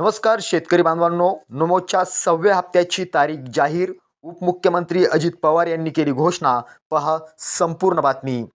नमस्कार शेतकरी बांधवांनो. नमोच्या सहाव्या हप्त्याची तारीख जाहीर. उपमुख्यमंत्री अजित पवार यांनी केली घोषणा. पहा संपूर्ण बातमी.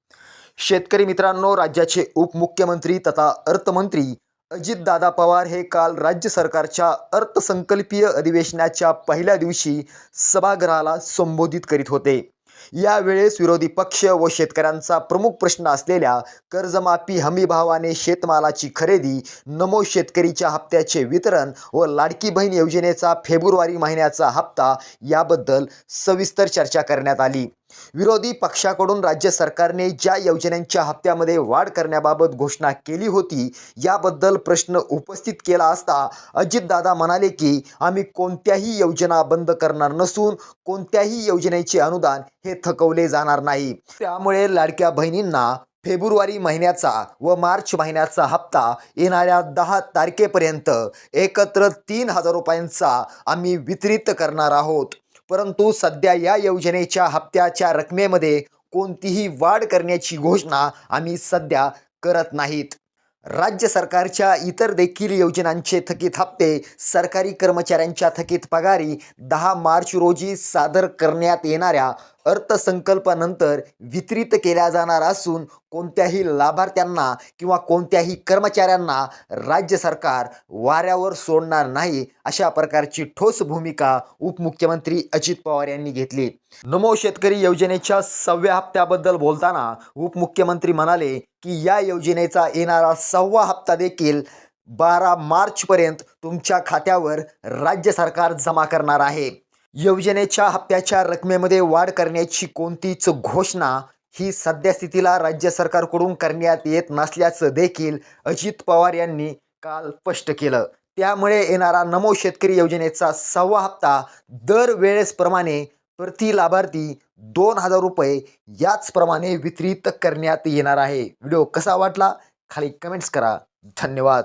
शेतकरी मित्रांनो राज्याचे उपमुख्यमंत्री तथा अर्थमंत्री अजितदादा पवार हे काल राज्य सरकारच्या अर्थसंकल्पीय अधिवेशनाच्या पहिल्या दिवशी सभागृहाला संबोधित करीत होते. यावेळेस विरोधी पक्ष व शेतकऱ्यांचा प्रमुख प्रश्न असलेल्या कर्जमाफी हमीभावाने शेतमालाची खरेदी नमो शेतकरीच्या हप्त्याचे वितरण व लाडकी बहीण योजनेचा फेब्रुवारी महिन्याचा हप्ता याबद्दल सविस्तर चर्चा करण्यात आली. विरोधी पक्षाकडून राज्य सरकारने ज्या योजनांच्या हप्त्यामध्ये वाढ करण्याबाबत घोषणा केली होती याबद्दल प्रश्न उपस्थित केला असता अजितदादा म्हणाले की आम्ही कोणत्याही योजना बंद करणार नसून कोणत्याही योजनेचे अनुदान हे थकवले जाणार नाही. त्यामुळे लाडक्या बहिणींना फेब्रुवारी महिन्याचा व मार्च महिन्याचा हप्ता येणाऱ्या दहा तारखेपर्यंत एकत्र तीन हजार रुपयांचा आम्ही वितरित करणार आहोत. परंतु सध्या या योजनेच्या हप्त्याच्या रकमेमध्ये कोणतीही वाढ करण्याची घोषणा आम्ही सध्या करत नाहीत. राज्य सरकारच्या इतर देखील योजनांचे थकीत हप्ते सरकारी कर्मचाऱ्यांच्या थकीत पगारी दहा मार्च रोजी सादर करण्यात येणाऱ्या अर्थसंकल्पानंतर वितरित केल्या जाणार असून कोणत्याही लाभार्थ्यांना किंवा कोणत्याही कर्मचाऱ्यांना राज्य सरकार वाऱ्यावर सोडणार नाही अशा प्रकारची ठोस भूमिका उपमुख्यमंत्री अजित पवार यांनी घेतली. नमो शेतकरी योजनेच्या सहाव्या हप्त्याबद्दल बोलताना उपमुख्यमंत्री म्हणाले की या योजनेचा येणारा सहावा हप्ता देखील बारा मार्चपर्यंत तुमच्या खात्यावर राज्य सरकार जमा करणार आहे. योजनेच्या हप्त्याच्या रकमेमध्ये वाढ करण्याची कोणतीच घोषणा ही सद्यस्थितीला राज्य सरकारकडून करण्यात येत नसल्याचं देखील अजित पवार यांनी काल स्पष्ट केलं. त्यामुळे येणारा नमो शेतकरी योजनेचा सहावा हप्ता दरवेळेसप्रमाणे प्रति लाभार्थी दोन हजार रुपये याचप्रमाणे वितरित करण्यात येणार आहे. व्हिडिओ कसा वाटला? खाली कमेंट्स करा. धन्यवाद.